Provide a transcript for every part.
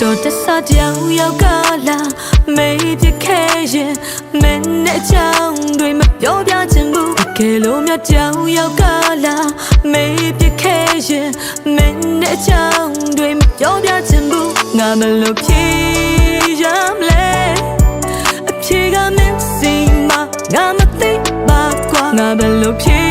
တော်တဆကြောင်ရောက်ကလာမေးပြခဲ့ရင်မင်းနဲ့အကြောင်းတွေမပြောပြချင်ဘူးတကယ်လို့မြတ်ကြောင်ရောက်ကလာမေးပြခဲ့ရင်မင်းနဲ့အကြောင်းတွေမပြောပြချင်ဘူးငါမလို့ဖြေရမလဲအဖြေကမင်းစီမငါမသိပါကွာငါဘယ်လိုဖြေ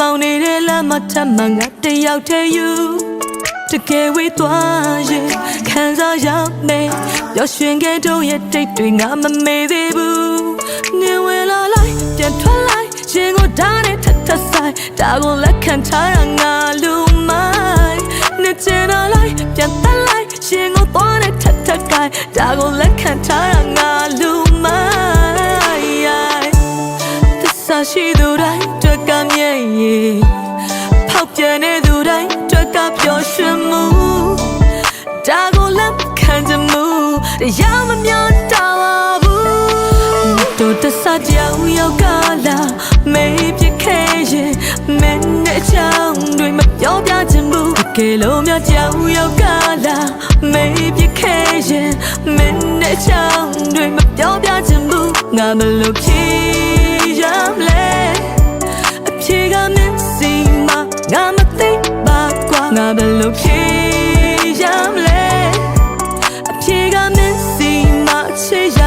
မောင်နေတဲ့လမ်းမထမ်းမှငါတယောက်တည်းယူတကယ်ဝေးသွားရင်ခံစားရမယ်ပျော်ရွှင်ခဲ့တို့ရဲ့တိတ်တွေငါမမေ့သေးဘူးနေဝင်လာလိုက်ပြန်ထွက်လိုက်ရင်ကိုဓာတ်နဲ့ထပ်ထပ်ဆိုင်ဒါကိုလက်ခံထားရငါလူမိုင်းနေချင်တော့လိုက်ပြန်တက်လိုက်ရင်ကိုသွားနဲ့ထပ်ထပ်ကိုင်ဒါကိုလက်ခံထားရငါလူမိုင်းသစ္စာရှိသူတိုင်းတွက်ကမြဲ့ ရဲ့ဖောက်ပြန်နေသူတိုင်းတွက်ကပျော်ရွှင်မှုဒါကိုလက်ခံချင်မှုတရားမမျောတာပါဘူးတို့တဆကြောင်ရောက်ကလာမေးပြခဲ့ရင်မင်းနဲ့အချောင်းတွေမပြောပြချင်ဘူးတကယ်လို့များကြောင်ရောက်ကလာမေးပြခဲ့ရင်မင်းနဲ့အချောင်းတွေမပြောပြချင်ဘူးငါမလို့ဖြေရ ငါမသိပါကွာငါဘယ်လိုဖြေရမလဲအဖြေကမင်းစီမချေရ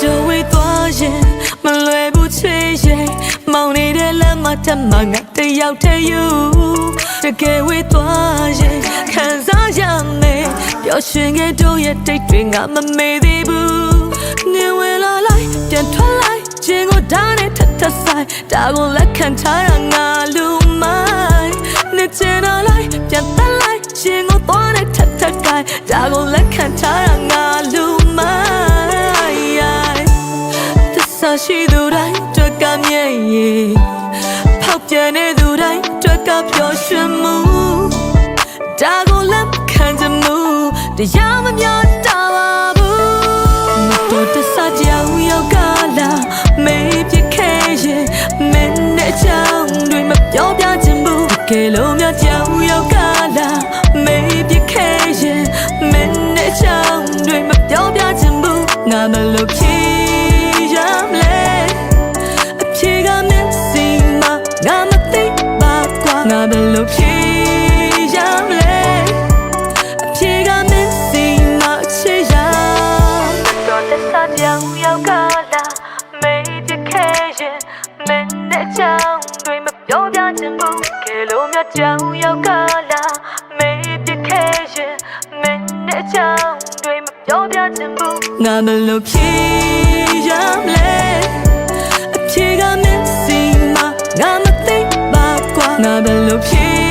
ကြိုဝေးသွားရင်မလွယ်ဘူးချွေရဲ့မောင်နေတဲ့လမ်းမထမ်းမှငါ တယောက်တည်းယူတကယ်ဝေးသွားရင်ခံစားရမယ်ပျော်ရွှင်ခဲ့တို့ရဲ့တိတ်တွေငါမမေ့သေးဘူးနေဝင်လာလိုက်ပြန်ထွက်လိုက်ခြင်းကိုဓာတ်နဲ့ထပ်ထပ်ဆိုင်ဒါကိုလက်ခံထားရငါလူမိုင်းနေချင်တော့လိုက်ပြန်တက်လိုက်ခြင်းကိုသွားနဲ့ထပ်ထပ်ကိုင်ဒါကိုလက်ခံထားရငါလူမိုင်းသစ္စာရှိသူတိုင်းတွက်ကမြဲ့ရဲ့ဖော က်ပြန်နေသူတိုင်းတွက်ကပျော်ရွှင်မှုဒါကိုလက်ခံချင်မှုတရားမမျောတာပါဘူးတို့တစ္စာကြောင်ရောက်ကလာမေးပြခဲ့ရင်မင်းနဲ့ချောင်းတွေမပြောပြချင်ဘူးတကယ်လို့ 哦，给路苗将要高啦，没别开心，没那将对嘛表表真不，我们路偏呀嘞，偏个没心嘛，我们对八卦，我们路偏。